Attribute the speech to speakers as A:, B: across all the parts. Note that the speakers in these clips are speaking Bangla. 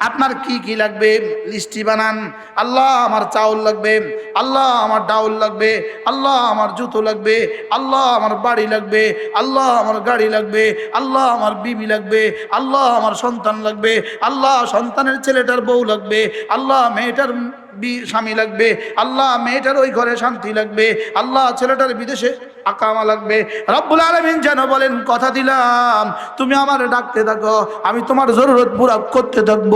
A: আপনার কি কি লাগবে লিস্টি বানান আল্লাহ আমার চাউল লাগবে আল্লাহ আমার ডাউল লাগবে আল্লাহ আমার জুতো লাগবে আল্লাহ আমার বাড়ি লাগবে আল্লাহ আমার গাড়ি লাগবে আল্লাহ আমার বিবি লাগবে আল্লাহ আমার সন্তান লাগবে আল্লাহ সন্তানের ছেলেটার বউ লাগবে আল্লাহ মেয়েটার স্বামী লাগবে আল্লাহ মেয়েটার ওই ঘরে শান্তি লাগবে আল্লাহ ছেলেটার বিদেশে আকামা লাগবে। রব্বুল আলমিন যেন বলেন, কথা দিলাম, তুমি আমার ডাকতে থাকো, আমি তোমার জরুরত পুরা করতে থাকব।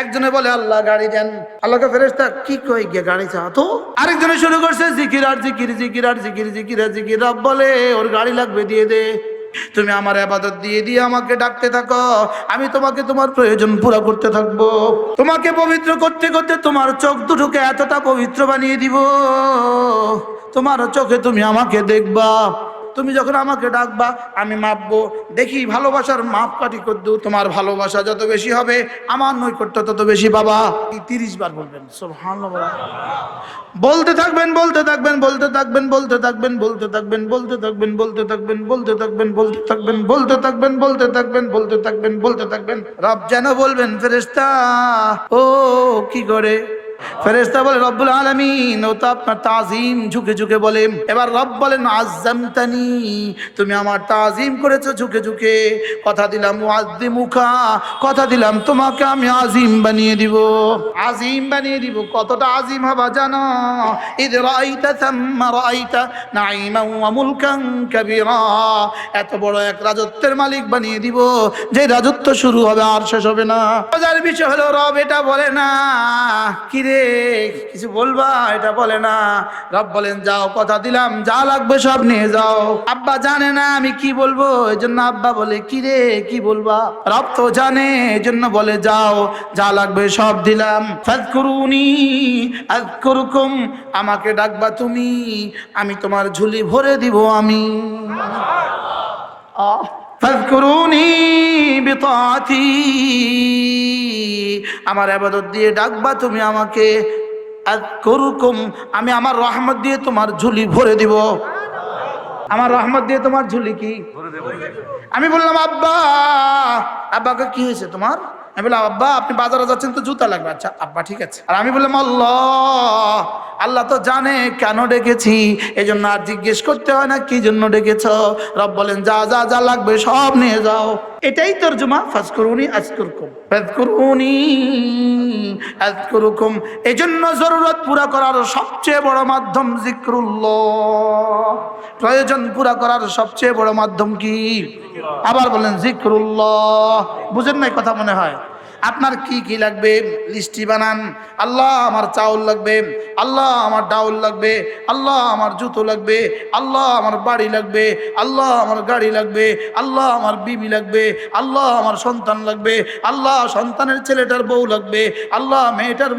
A: একজনে বলে, আল্লাহ, গাড়ি দেন। আল্লাহকে ফেরেস্তা কি কই গিয়ে গাড়ি চাও তো? আরেকজনে শুরু করছে, জিকির আর জিকির জিকির আর জিকির জিকির আর জিকির। রব বলে, ওর গাড়ি লাগবে, দিয়ে দে। তুমি আমার আবাদত দিয়ে দিয়ে আমাকে ডাকতে থাকো। আমি তোমাকে তোমার প্রয়োজন পুরো করতে থাকব। তোমাকে পবিত্র করতে করতে তোমার চোখ দুটোকে এতটা পবিত্র বানিয়ে দিব। তোমার চোখে তুমি আমাকে দেখবা। তুমি যখন আমাকে ডাকবা আমি মাপবো দেখি ভালোবাসার মাপ কাটি করদু তোমার ভালোবাসা যত বেশি হবে আমার নৈকট্য তত বেশি বাবা তিরিশ বার বলবেন বলতে থাকবেন বলতে থাকবেন বলতে থাকবেন বলতে থাকবেন বলতে থাকবেন বলতে থাকবেন বলতে থাকবেন বলতে থাকবেন বলতে থাকবেন বলতে থাকবেন বলতে থাকবেন বলতে থাকবেন বলতে থাকবেন রব যেন বলবেন ফেরেশতা ও কি করে ফেরেশতা বলে, রব্বুল আলামিন। ও তো আপনার তাজিম ঝুঁকে ঝুঁকে বলে, এবার রব বলেন আজ্জামতানি তুমি আমার তাজিম করেছ ঝুঁকে ঝুঁকে। কথা দিলাম আজদি মুখা কথা দিলাম তোমাকে আমি আজিম বানিয়ে দিব। আজিম বানিয়ে দিব? কতটা আজিম হবা জানো? ইদ রাইতা থাম্মা রাইতা নাইমা ওয়া মুলকান কাবীরা। এত বড় এক রাজত্বের মালিক বানিয়ে দিব, যে রাজত্ব শুরু হবে আর শেষ হবে না। মজার বিষয় হলো, রব এটা বলে না। কি রে? কিছু বলবা? এটা বলে না। রব বলেন, যাও, কথা দিলাম, যা লাগবে সব নিয়ে যাও। আব্বা জানে না আমি কি বলব এই জন্য আব্বা বলে, কি রে, কি বলবা? রব তো জানে এই জন্য বলে, যাও, যা লাগবে সব দিলাম। ফাজকুরুনি আজকুরুকুম আমাকে ডাকবা তুমি, আমি তোমার ঝুলি ভরে দিব আমি। আহ আমার আবাদত দিয়ে ডাকবা তুমি আমাকে আমি আমার রহমত দিয়ে তোমার ঝুলি ভরে দিব। আমার রহমত দিয়ে তোমার ঝুলি কি? আমি বললাম আব্বা আব্বাকে কি হয়েছে তোমার? আমি বললাম, আব্বা, আপনি বাজারে যাচ্ছেন তো জুতা লাগবে। আচ্ছা আব্বা, ঠিক আছে। আর আমি বললাম, আল্লাহ আল্লাহ তো জানে কেন ডেকেছি। এই জন্য আর জিজ্ঞেস করতে হয় না, কি জন্য ডেকেছ? রব বলেন, যা যা যা লাগবে সব নিয়ে যাও। এটাই তর্জমা ফাজ করুনি আজ করকুম ফাজ করুনি আজ করুকুম এই জন্য জরুরত পুরা করার সবচেয়ে বড় মাধ্যম জিক্রুল্লাহ। প্রয়োজন পুরা করার সবচেয়ে বড় মাধ্যম কি? আবার বলেন, জিক্রুল্লাহ। বুঝেন নাই কথা মনে হয়? আপনার কি কি লাগবে লিস্টি বানান আল্লাহ আমার চাউল লাগবে আল্লাহ আমার ডাউল লাগবে আল্লাহ আমার জুতো লাগবে আল্লাহ আমার বাড়ি লাগবে আল্লাহ আমার গাড়ি লাগবে আল্লাহ আমার বিবি লাগবে আল্লাহ আমার সন্তান লাগবে আল্লাহ সন্তানের ছেলেটার বউ লাগবে আল্লাহ মেয়েটার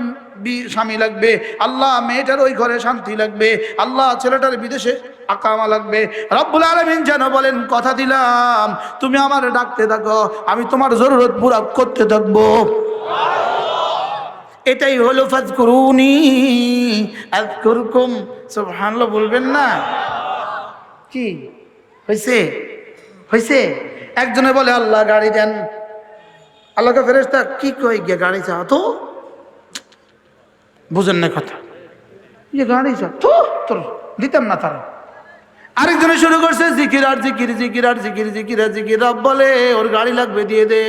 A: স্বামী লাগবে আল্লাহ মেয়েটার ওই ঘরে শান্তি লাগবে আল্লাহ ছেলেটার বিদেশে আকামা লাগবে। রব্বুল আলমিন যেন বলেন, কথা দিলাম, তুমি আমার ডাকতে থাকো, আমি তোমার জরুরত পুরা করতে থাকব। এটাই হলো ফাজ করুনি আজকুরকুম, সুবহানাল্লাহ বলবেন না? কি? হয়েছে হয়েছে একজনে বলে, আল্লাহ গাড়ি দেন। আল্লাহকে ফেরেস্তা কি কই গিয়ে গাড়ি চাও তো? বুঝেন না কথা। যে গাড়ি চাও তো? তোর দিতাম না তারা? আরেকজনে শুরু করছে, জিকির আর জিকির জিকির আর জিকির জিকির আর জিকির। রব বলে, ওর গাড়ি লাগবে, দিয়ে দে।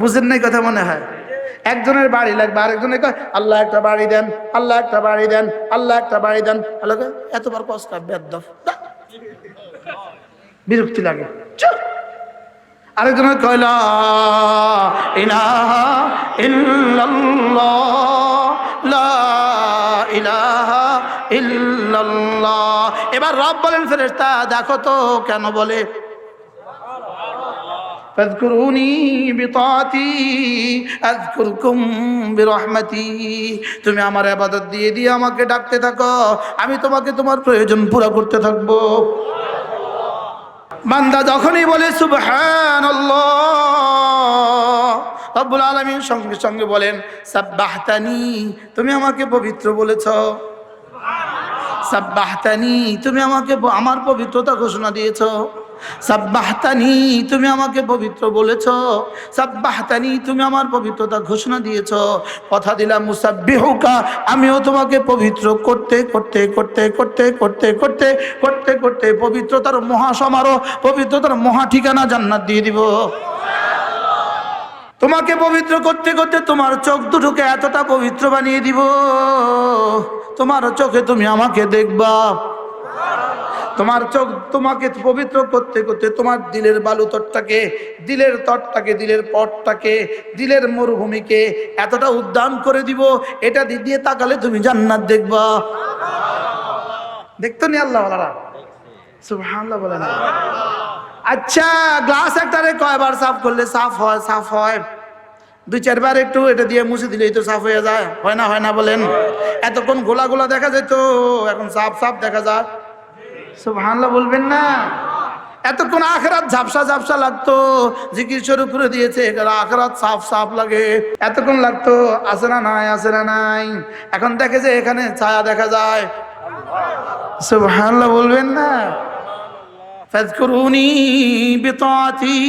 A: বুঝেন নাই কথা মনে হয়? একজনের বাড়ি লাগবে আরেকজনের কয়, আল্লাহ একটা বাড়ি দেন, আল্লাহ একটা বাড়ি দেন, আল্লাহ একটা বাড়ি দেন। এতবার কষ্ট বেদ বিরক্তি লাগে। চুপ। আরেকজনের কয়লা ইলাহা লা ইলাহা ইল্লাল্লাহ এবার রব বলেন ফেরেশতা দেখো তো কেন বলে فاذكروني بطاعتي اذكركم برحمتي তুমি আমার ইবাদত দিয়ে দিয়ে আমাকে ডাকতে থাকো আমি তোমাকে তোমার প্রয়োজন পুরো করতে থাকবো বান্দা যখনই বলে সুবহানাল্লাহ রব্বুল আলামিন সঙ্গে সঙ্গে বলেন, সাব্বাহতানি, তুমি আমাকে পবিত্র বলেছ। সাব্বাহতানি, তুমি আমাকে আমার পবিত্রতা ঘোষণা দিয়েছ। সাব্বাহতানি, তুমি আমাকে পবিত্র বলেছ। সাব্বাহতানি, তুমি আমার পবিত্রতা ঘোষণা দিয়েছ। কথা দিলাম, মুসাব্বিহুকা, আমিও তোমাকে পবিত্র করতে করতে করতে করতে করতে করতে করতে করতে পবিত্রতার মহা সমারোহ পবিত্রতার মহা ঠিকানা জান্নাত দিয়ে দিব। তোমাকে পবিত্র করতে করতে তোমার চোখ দুটোকে এতটা পবিত্র বানিয়ে দিব। তোমার চোখে তুমি আমাকে দেখবা। তোমার চোখ তোমাকে পবিত্র করতে করতে তোমার দিলের বালু তটটাকে, দিলের তটটাকে, দিলের পটটাকে, দিলের মরুভূমিকে এতটা উদ্যান করে দিব, এটা দিয়ে তাকালে তুমি জান্নাত দেখবা। দেখতো নি আল্লাহ সুবহানাল্লাহ আচ্ছা গ্লাস একটারে কয়বার সাফ করলে সাফ হয় সাফ হয়? দুই, চারবার একটু, এটা দিয়ে মুছে দিলেই তো সাফ হয়ে যায়। হয় না হয় না বলেন? এতক্ষণ গোলা গোলা দেখা যেত, এখন সাফ সাফ দেখা যায়। হানলা বলবেন না? এতক্ষণ আখরাত ঝাপসা ঝাপসা লাগতো। জিকির শুরু করে দিয়েছে আখরাত সাফ সাফ লাগে। এতক্ষণ লাগতো, আছে না নাই, আছে না নাই? এখন দেখে যে এখানে ছায়া দেখা যায়। সব হানলা বলবেন না? فاذكروني بطاعتي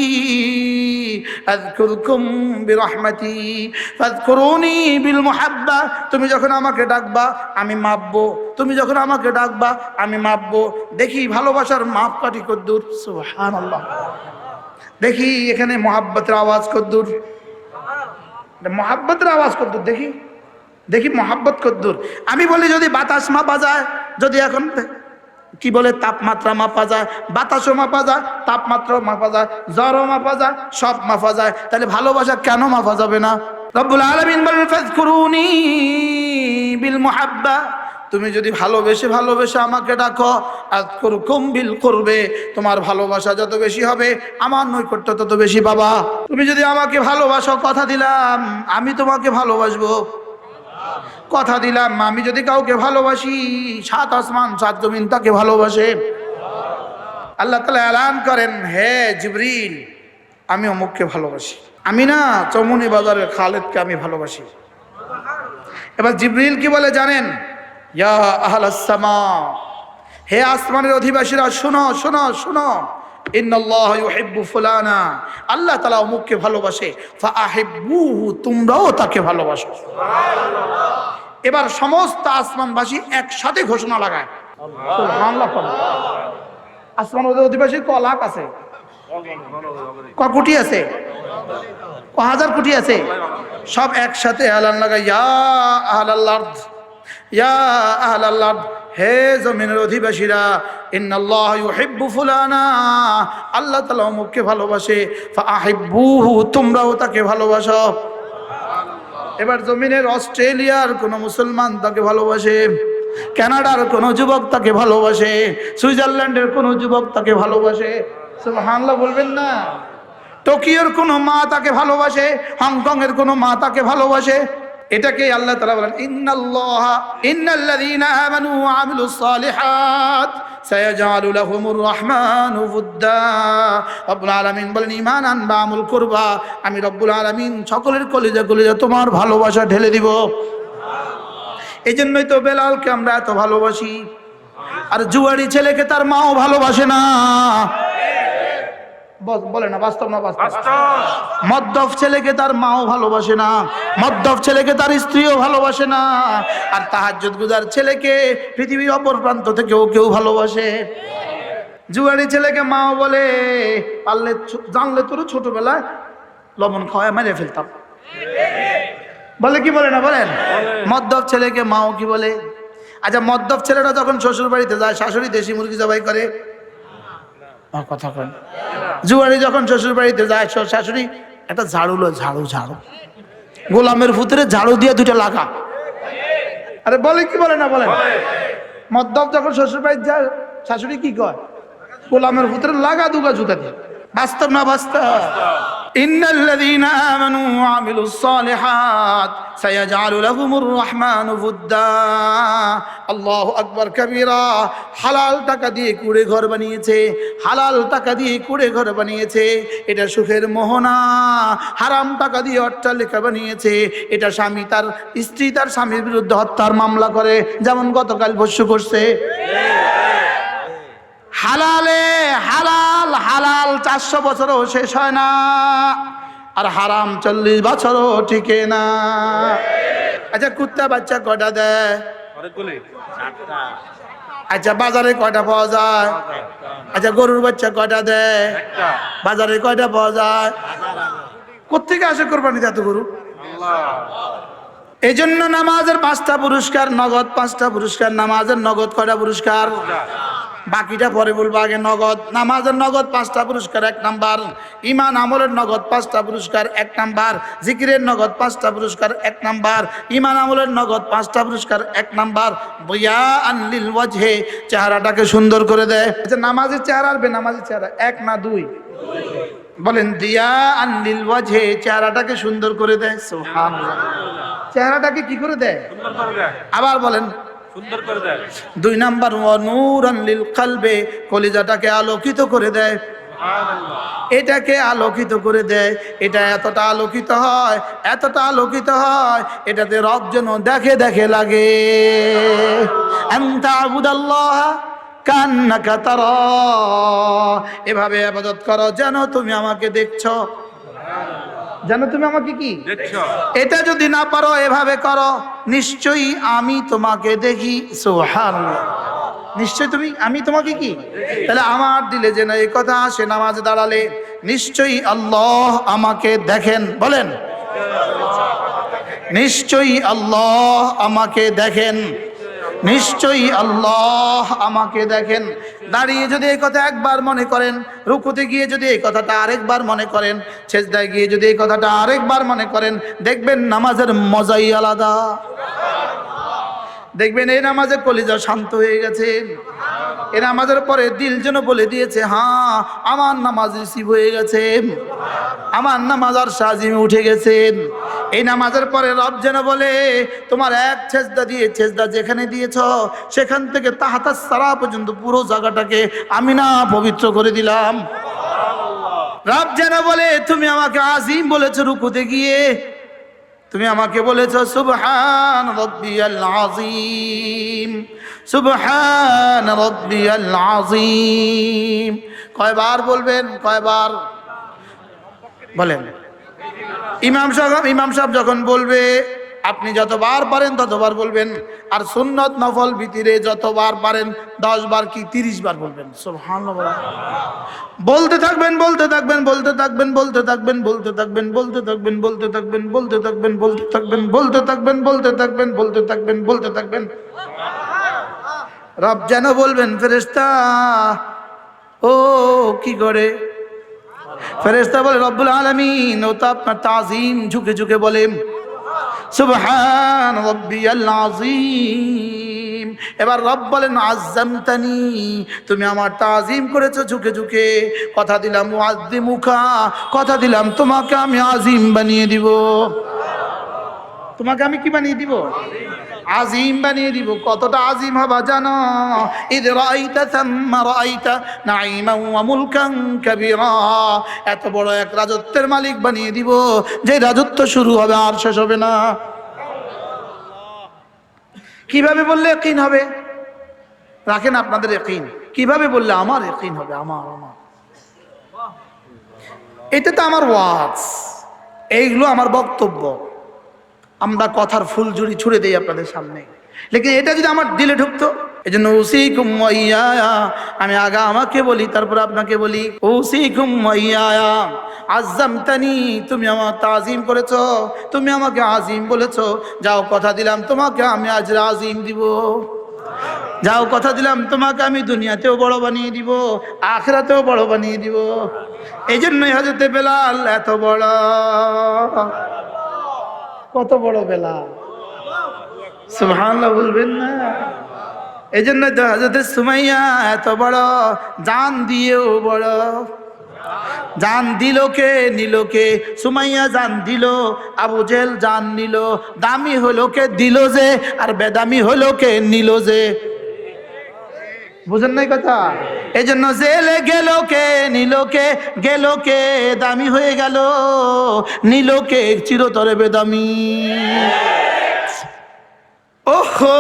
A: أذكركم برحمتي فاذكروني بالمحبة তুমি যখন আমাকে ডাকবা আমি মাপবো তুমি যখন আমাকে ডাকবা আমি মাপবো দেখি ভালোবাসার মাপ কাঠি কদ্দুর সুবহানাল্লাহ দেখি এখানে মহাব্বতের আওয়াজ কদ্দুর মহাব্বতের আওয়াজ কদ্দুর দেখি দেখি মহাব্বত কদ্দুর আমি বলি যদি বাতাস মাপা যায় যদি এখন কি বলে? তাপমাত্রা মাপা যায়, বাতাসও মাপা যায়, তাপমাত্রাও মাপা যায়, জ্বরও মাপা যায়, সব মাপা যায়। তাহলে ভালোবাসা কেন মাপা যাবে না? রব্বুল আলামিন বলেন বিল মুহাব্বা তুমি যদি ভালোবেসে ভালোবেসে আমাকে ডাকো আজকুরকুম বিল করবে তোমার ভালোবাসা যত বেশি হবে, আমার নৈকট্য তত বেশি বাবা তুমি যদি আমাকে ভালোবাসো, কথা দিলাম, আমি তোমাকে ভালোবাসবো। কথা দিলাম আমি যদি কাউকে ভালোবাসি, সাত আসমান, সাত জমিন তাকে ভালোবাসে। আল্লাহ তালা এলান করেন, হে জিবরিল আমি অমুককে ভালোবাসি। আমি না চমুনি বাজারের খালেদকে আমি ভালোবাসি। এবার জিবরিল কি বলে জানেন? ইয়া আহল আসসামা হে আসমানের অধিবাসীরা, শোনো শোনো শোনো। ফুলানা। আল্লাহ তাআলা অমুককে ভালোবাসে। ফাআহিব্বুহু তোমরাও তাকে ভালোবাসো। এবার সমস্ত আসমানবাসী একসাথে ঘোষণা লাগায়। আসমান অধিবাসী ক লাখ আছে? ক কোটি আছে? ক হাজার কোটি আছে? সব একসাথে আলান লাগায় ইয়া আহলাল্লাহ ইয়া আহলাল্লাহ হে জমিনের অধিবাসীরা আল্লাহ তাআলা অমুককে ভালোবাসে তোমরাও তাকে ভালোবাসো। এবার জমিনের অস্ট্রেলিয়ার কোনো মুসলমান তাকে ভালোবাসে, কানাডার কোনো যুবক তাকে ভালোবাসে, সুইজারল্যান্ডের কোনো যুবক তাকে ভালোবাসে। হানলা বলবেন না। টোকিওর কোনো মা তাকে ভালোবাসে হংকং এর কোনো মা তাকে ভালোবাসে। এটাকে আল্লাহ তাআলা বলেন, ইন্নাল্লাহ, ইন্নাল্লাযীনা আমানু ওয়া আমিলুস সালিহাত, সায়াজআলু লাহুমুর রহমানু বুদ্দা। রব্বুল আলামিন বলেন, ঈমান আনবা, আমল করবা। আমি রব্বুল আলামিন সকলের কলিজা কলিজা তোমার ভালোবাসা ঢেলে দিব। এই জন্যই তো বেলালকে আমরা এত ভালোবাসি। আর জুয়ারি ছেলেকে তার মাও ভালোবাসে না। বল- বলে না বাস্তব না বাস্তব? মদ্যপ ছেলেকে তার মাও ভালোবাসে না মদ্যপ ছেলেকে তার স্ত্রীও ভালোবাসে না। আর তাহাজ্জুদ গুজার ছেলেকে পৃথিবীর অপর প্রান্ত থেকেও কেউ ভালোবাসে। জুয়ারি ছেলেকে মাও বলে পারলে জানলে তোর ছোটবেলায় লবণ খাওয়ায় মেরে ফেলতাম। বলে কি বলে না বলেন? মদ্যপ ছেলেকে মাও কি বলে? আচ্ছা মদ্যপ ছেলেটা যখন শ্বশুর বাড়িতে যায় শাশুড়ি দেশি মুরগি জবাই করে কথা কন। জুয়ারি যখন শ্বশুর বাড়িতে যায় শাশুড়ি, একটা ঝাড়ু লো, ঝাড়ু ঝাড়ু। গোলামের ভুতরে ঝাড়ু দিয়ে দুটো লাগা। আরে বলে কি বলে না বলে? মদ্যপ যখন শ্বশুর বাড়িতে যায়, শাশুড়ি কি কয়? গোলামের ভুতরে লাগা দুগা জুতা দিয়ে। বাস্তব না বাস্তব? হালাল টাকা দিয়ে কুড়ে ঘর বানিয়েছে। হালাল টাকা দিয়ে ঘর বানিয়েছে। এটা সুখের মোহনা। হারাম টাকা দিয়ে অট্টালিকা বানিয়েছে। এটা স্বামী তার স্ত্রী তার স্বামীর বিরুদ্ধে হত্যার মামলা করে। যেমন গতকাল ভস্য করছে। হালালে হালাল হালাল চারশো বছরও শেষ হয় না। আর হারাম চল্লিশ বছরও টিকে না। আচ্ছা কুত্তা বাচ্চা কটা দেয়? আচ্ছা বাজারে কয়টা পাওয়া যায়? আচ্ছা গরুর বাচ্চা কয়টা দেয়? বাজারে কয়টা পাওয়া যায়? কোথেকে আসে কোরবানিতে এত গরু? এই জন্য নামাজের পাঁচটা পুরস্কার, নগদ পাঁচটা পুরস্কার, নামাজের নগদ কয়টা পুরস্কার? বাকিটা পরে বলব আগে নগদ। নামাজের নগদ পাঁচটা পুরস্কার এক নাম্বার। ইমান আমলের নগদ পাঁচটা পুরস্কার এক নাম্বার। জিকিরের নগদ পাঁচটা পুরস্কার এক নাম্বার। ইমান আমলের নগদ পাঁচটা পুরস্কার এক নাম্বার। বইয়া আনলিল ওয়াজহে চেহারাটাকে সুন্দর করে দেয় নামাজের চেহারা আর বেনামাজের চেহারা এক না দুই? বলেন দিয়া আনলিল ওয়াজহে চেহারাটাকে সুন্দর করে দেয় সুবহানাল্লাহ। চেহারাটাকে কি করে দেয়
B: সুন্দর করে দেয়
A: আবার বলেন
B: সুন্দর করে দেয়।
A: দুই নাম্বার নূর আনলিল কালবে কলিজাটাকে আলোকিত করে দেয়। এটাকে আলোকিত করে দেয়। এটা এতটা আলোকিত হয় এতটা আলোকিত হয় এটাতে রব যেন দেখে দেখে লাগে। কান্নাকা তারা। এভাবে আবাদত করো যেন তুমি আমাকে দেখছ। যেন তুমি আমাকে কি?
B: দেখছ?
A: এটা যদি না পারো এভাবে করো। নিশ্চয়ই আমি তোমাকে দেখি। সোহান নিশ্চয় তুমি আমি তোমাকে কি? তাহলে আমার দিলে যেন এই কথা সে নামাজ দাঁড়ালে নিশ্চয়ই আল্লাহ আমাকে দেখেন। বলেন। নিশ্চয়ই আল্লাহ আমাকে দেখেন। নিশ্চয়ই আল্লাহ আমাকে দেখেন। দাঁড়িয়ে যদি এই কথা একবার মনে করেন, রুকুতে গিয়ে যদি এই কথাটা আরেকবার মনে করেন ছেজদায় গিয়ে যদি এই কথাটা আরেকবার মনে করেন, দেখবেন নামাজের মজাই আলাদা। দেখবেন, এই নামাজে কলিজা শান্ত হয়ে গেছে। এ নামাজের পরে দিল যেন বলে দিয়েছে হ্যাঁ আমার নামাজ রিসিভ হয়ে গেছে। আমার নামাজ আর সাজিমে উঠে গেছেন এই নামাজের পরে রব যেন বলে, তোমার এক ছেজদা দিয়ে ছেজদা যেখানে দিয়েছ, সেখান থেকে তাহাতা সারা পর্যন্ত পুরো জায়গাটাকে আমি না পবিত্র করে দিলাম। রব যেন বলে, তুমি আমাকে আজিম বলেছ রুকুতে গিয়ে তুমি আমাকে বলেছ, সুবহান রব্বিয়াল আযীম, সুবহান রব্বিয়াল আযীম। কয়বার বলবেন? কয়বার? বলেন। ইমাম সাহেব ইমাম সাহেব যখন বলবে আপনি যতবার পারেন ততবার বলবেন আর সুন্নত নফল ভিতরে যতবার পারেন দশ বার কি তিরিশ বার বলবেন বলতে থাকবেন বলতে থাকবেন বলতে থাকবেন বলতে থাকবেন বলতে থাকবেন বলতে থাকবেন বলতে থাকবেন বলতে থাকবেন বলতে থাকবেন বলতে থাকবেন বলতে থাকবেন বলতে থাকবেন বলতে থাকবেন রব যেন বলবেন ফেরেস্তা ও কি করে ফেরেস্তা বলে রব্বুল আলমিন ও তো আপনার তাজিম ঝুঁকে ঝুঁকে বলে সুবহান রব্বিয়াল আজিম এবার রব বলেন আজামতানি তুমি আমার তাজিম করেছ ঝুঁকে ঝুঁকে। কথা দিলাম মুখা কথা দিলাম, তোমাকে আমি আজিম বানিয়ে দিব। তোমাকে আমি কি বানিয়ে দিব? আজিম বানিয়ে দিব, কতটা আজিম হবা জানো? ইদ রাইতা থাম্মা রাইতা নাইমা ওয়া মুলকান কাবীরা। এত বড় এক রাজত্বের মালিক বানিয়ে দিব যে রাজত্ব শুরু হবে আর শেষ হবে না। কীভাবে বললে ইয়াকিন হবে? রাখেন আপনাদের ইয়াকিন কীভাবে বললে আমার ইয়াকিন হবে? আমার আমার। এটা তো আমার ওয়াজ। এইগুলো আমার বক্তব্য। আমরা কথার ফুল জুড়ি ছুড়ে দেই আপনাদের সামনে। লেকিন এটা যদি আমার দিলে ঢুকতো এই জন্য ওসি কুমাইয়া আমি আগা আমাকে বলি, তারপর আপনাকে বলি ওসি কুমাইয়া আজম তানি তুমি আমার তাজিম করেছ, তুমি আমাকে আজিম বলেছ, যাও কথা দিলাম তোমাকে আমি আজ আজিম দিব। যাও কথা দিলাম তোমাকে আমি দুনিয়াতেও বড় বানিয়ে দিব, আখরাতেও বড় বানিয়ে দিব। এই জন্যই হজরতে বেলাল এত বড়। কত বড় বেলা। সুবহানাল্লাহ বলবেন না। এই জন্য তো সুমাইয়া এত বড়, জান দিয়েও বড়। জান দিল কে, নিল কে? সুমাইয়া জান দিল, আবু জেল জান নিল। দামি হলো কে, দিল যে, আর বেদামি হলো কে, নিল যে। বুঝেন নাই কথা? এই জন্য জেলে গেল কে, নিল কে, গেল কে, দামি হয়ে গেল, নিল কে, চিরতরে বেদামি। ওহো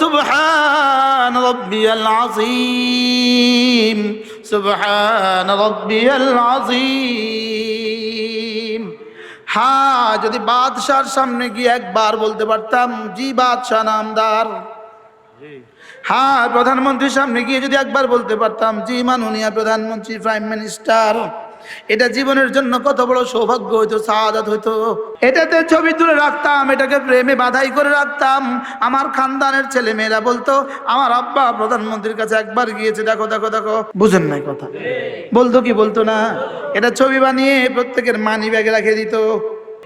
A: সুবহান রব্বিয়াল আযীম সুবহান রব্বিয়াল আযীম। হ্যাঁ যদি বাদশার সামনে গিয়ে একবার বলতে পারতাম, জি বাদশাহ নামদার। হ্যাঁ প্রধানমন্ত্রীর সামনে গিয়ে যদি একবার বলতে পারতাম, জি মাননীয় প্রধানমন্ত্রী, প্রাইম মিনিস্টার, এটা জীবনের জন্য কত বড় সৌভাগ্য হইতো সাহায্য হইতো। এটাতে ছবি তুলে রাখতাম, এটাকে প্রেমে বাধাই করে রাখতাম। আমার খানদানের ছেলে মেয়েরা বলতো, আমার আব্বা প্রধানমন্ত্রীর কাছে একবার গিয়েছে, দেখো দেখো দেখো। বুঝেন নাই কথা। বলতো কি বলতো না? এটা ছবি বানিয়ে প্রত্যেকের মানি ব্যাগে রেখে দিত।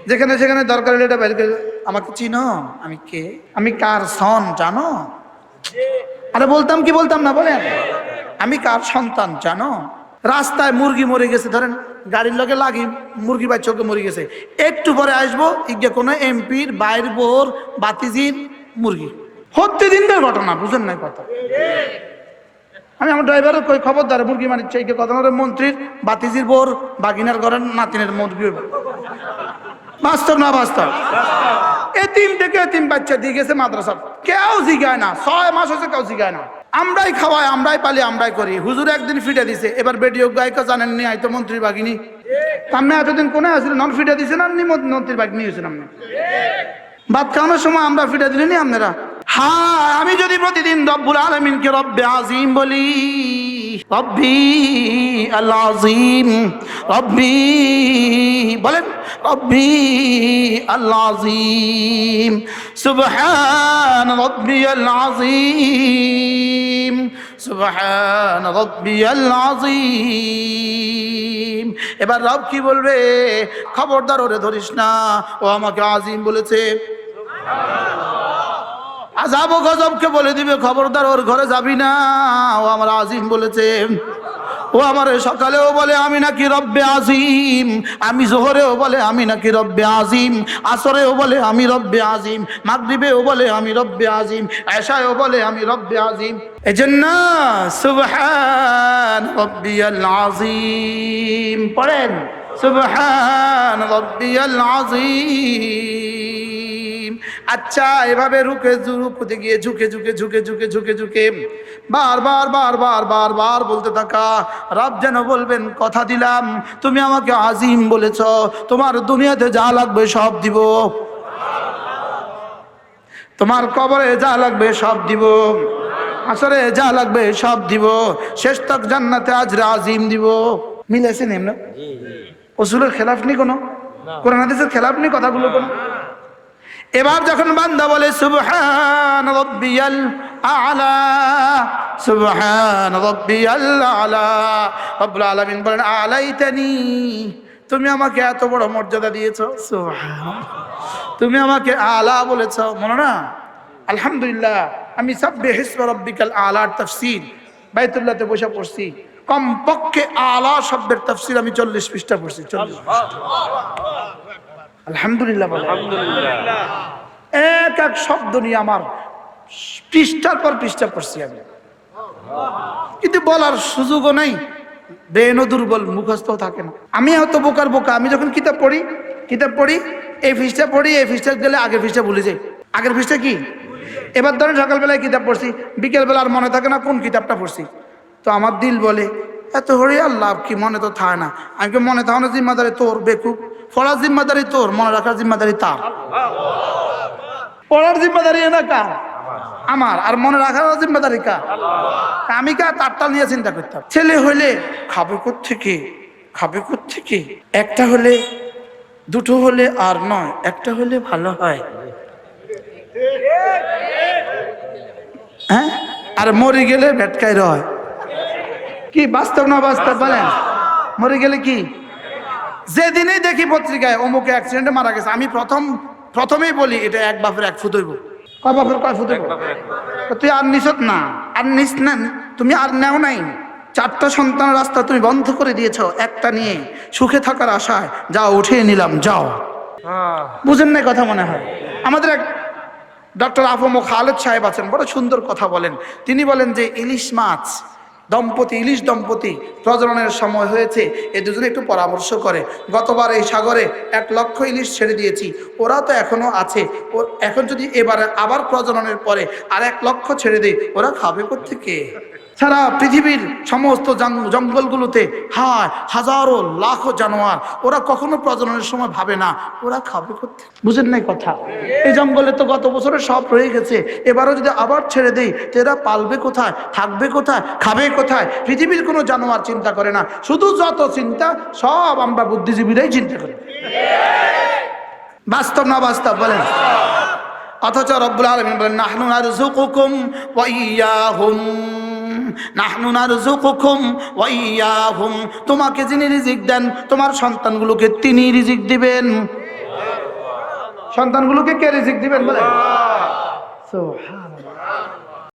A: যেখানে সেখানে দরকার হলে এটা বের করে আমাকে চিনো? আমি কে? আমি কার সন, জানো? আরে বলতাম কি বলতাম না, বলেন। আমি কার সন্তান, জানো? রাস্তায় মুরগি মরে গেছে, ধরেন গাড়ির লগে লাগি, মুরগি বাচ্চাকে মরে গেছে। একটু পরে আসব ইগে কোনো এমপির বাইর বোর, বাতিজির মুরগি। হত্যে দিনদের ঘটনা, বুঝেন নাই কথা? আমি আমার ড্রাইভারের কই, খবরদার, মুরগি মানিচ্ছে এই কথা বলে? মন্ত্রীর, বাতিজির বোর, বাগিনার ঘরের নাতিনের মুরগি। বাস্তব না বাস্তব? এতিম থেকে এতিম বাচ্চা দিয়ে গেছে মাদ্রাসা কেউ জিগায় না, ছয় মাস হচ্ছে কেউ জিগায় না। আমরাই খাওয়াই, আমরাই পালি, আমরাই করি। হুজুর একদিন ফিটে দিছে। এবার বেডিও গায়িকা জানেননি হয়তো মন্ত্রী বাগিনী। আপনি এতদিন কোনে আসলে? নন ফিটে আর নি মন্ত্রী বাগিনী হয়েছেন আপনি ভাত খাওয়ানোর সময় আমরা ফিটে দিলেনি আপনারা? হ্যাঁ আমি যদি প্রতিদিন রব্বুল আলমিনকে রব্বে আজিম বলি, রব্বি আল্লাহ আজিম, রব্বি, বলেন। সুবহান রব্বি আল্লাহ আজিম সুবহান রব্বি আল্লাহ আজিম এবার রব কি বলবে? খবরদার ওরে ধরিস না, ও আমাকে আজিম বলেছে। আজাব গজবকে বলে দিবে, খবরদার ওর ঘরে যাবি না, ও আমার আজিম বলেছে। ও আমার সকালেও বলে, আমি নাকি রব্বে আজিম। আমি জোহরেও বলে, আমি নাকি রব্বে আজিম। আসরেও বলে, আমি রব্বে আজিম। মাগরিবেও বলে, আমি রব্বে আজিম। এশায়ও বলে, আমি রব্বে আজিম। এজন্য সুবহান রব্বিয়াল আজিম। পড়েন, সুবহান রব্বিয়াল আজিম। আচ্ছা এভাবে রুকে রুকুতে গিয়ে ঝুঁকে ঝুঁকে ঝুঁকে ঝুঁকে ঝুঁকে ঝুঁকে বারবার বারবার বারবার বলতে থাকা। রব যেন বলবেন কথা দিলাম তুমি আমাকে আজিম বলেছ তোমার দুনিয়াতে যা লাগবে সব দিব। তোমার কবরে যা লাগবে সব দিব। আসরে যা লাগবে সব দিব। শেষ তক জান্নাতে আজরা আজিম দিব। মিলেছে নেম না ওসুলের খেলাফ নেই কোনো? কোরআন হাদিসের খেলাফ নেই কথাগুলো কোনো? এবার যখন বান্দা বলে, সুবহান রব্বিয়াল আলা, সুবহান রব্বিয়াল আলা, রব্বুল আলামিন বলেন, আলাইতানি, তুমি আমাকে এত বড় মর্যাদা দিয়েছ। সুবহান। তুমি আমাকে আলা বলেছ, মনে না? আলহামদুলিল্লাহ, আমি সাব্বে হিসব রব্বিকাল আলার তাফসীর বাইতুল্লাহতে বসে পড়ছি। কমপক্ষে আলা শব্দের তাফসীর আমি চল্লিশ পৃষ্ঠা পড়ছি, চল্লিশ আলহামদুলিল্লাহ এক এক শব্দ নিয়ে আমার পৃষ্ঠার পর পৃষ্ঠা পড়ছি আমি। কিন্তু বলার সুযোগও নাই ব্রেনও দুর্বল মুখস্থ থাকে না। আমি হয়তো বোকার বোকা আমি যখন কিতাব পড়ি কিতাব পড়ি এই ফিসটা পড়ি এই ফিসটা গেলে আগের ফিসটা ভুলে যাই। আগের ফিসটা কি? এবার ধরেন সকালবেলায় কিতাব পড়ছি বিকেলবেলা আর মনে থাকে না কোন কিতাবটা পড়ছি। তো আমার দিল বলে এত হরে আল্লাহ কি? মনে তো থাকে না। আমি কি মনে থাকানোর জিম্মাদারি তোর বেকুব পড়ার জিম্মাদারি তোর, মনে রাখার জিম্মাদারি তার। পড়ার জিম্মাদারি না কার? আমার। আর মনে রাখার জিম্মাদারি কার? আমি কা তারটা নিয়ে চিন্তা করতাম। ছেলে হইলে খাবে থেকে খাবে থেকে একটা হলে দুটো হলে আর নয়, একটা হলে ভালো হয়। হ্যাঁ? আর মরে গেলে ভেটকাই রয়। কি বাস্তব না বাস্তব বলেন? মরে গেলে কি? যেদিনই দেখি পত্রিকায় অমুকে অ্যাক্সিডেন্টে মারা গেছে আমি প্রথম প্রথমেই বলি এটা এক বাপের এক ফুট হইব কয় বাপের কয় ফুট হইব তুই আর নিছত না আর নিস না তুমি আর নেও নাই। চারটা সন্তান রাস্তা তুমি বন্ধ করে দিয়েছ একটা নিয়ে সুখে থাকার আশায় যাও উঠিয়ে নিলাম যাও। বুঝেন না কথা মনে হয়? আমাদের এক ডক্টর আফম খালেদ সাহেব আছেন বড় সুন্দর কথা বলেন। তিনি বলেন যে ইলিশ মাছ দম্পতি, ইলিশ দম্পতি প্রজননের সময় হয়েছে। এ দুজনে একটু পরামর্শ করে। গতবার এই সাগরে এক লক্ষ ইলিশ ছেড়ে দিয়েছি। ওরা তো এখনও আছে। ও এখন যদি এবারে আবার প্রজননের পরে আর এক লক্ষ ছেড়ে দেয়, ওরা খাবে থেকে সারা পৃথিবীর সমস্ত জঙ্গলগুলোতে হায়, হাজারো লাখো জানোয়ার, ওরা কখনো প্রজননের সময় ভাবে না, ওরা খাবে করতে বুঝেন নাই কথা? এই জঙ্গলে তো গত বছরে সব রয়ে গেছে, এবারও যদি আবার ছেড়ে দেই, তো এরা পালবে কোথায়, থাকবে কোথায়, খাবে কোথায়? পৃথিবীর কোনো জানোয়ার চিন্তা করে না, শুধু যত চিন্তা, সব আমরা বুদ্ধিজীবীরাই চিন্তা করি। বাস্তব না বাস্তব, বলেন। অথচ রব্বুল আলমিন বলেন, নাহনু নারযুকুকুম ওয়া ইয়াহুম। নাহনু নারজুকুকুম ওয়াইয়াহুম। তোমাকে যিনি রিজিক দেন তোমার সন্তানগুলোকে তিনি রিজিক দিবেন। সন্তানগুলোকে কে রিজিক দিবেন বলে সুবহান।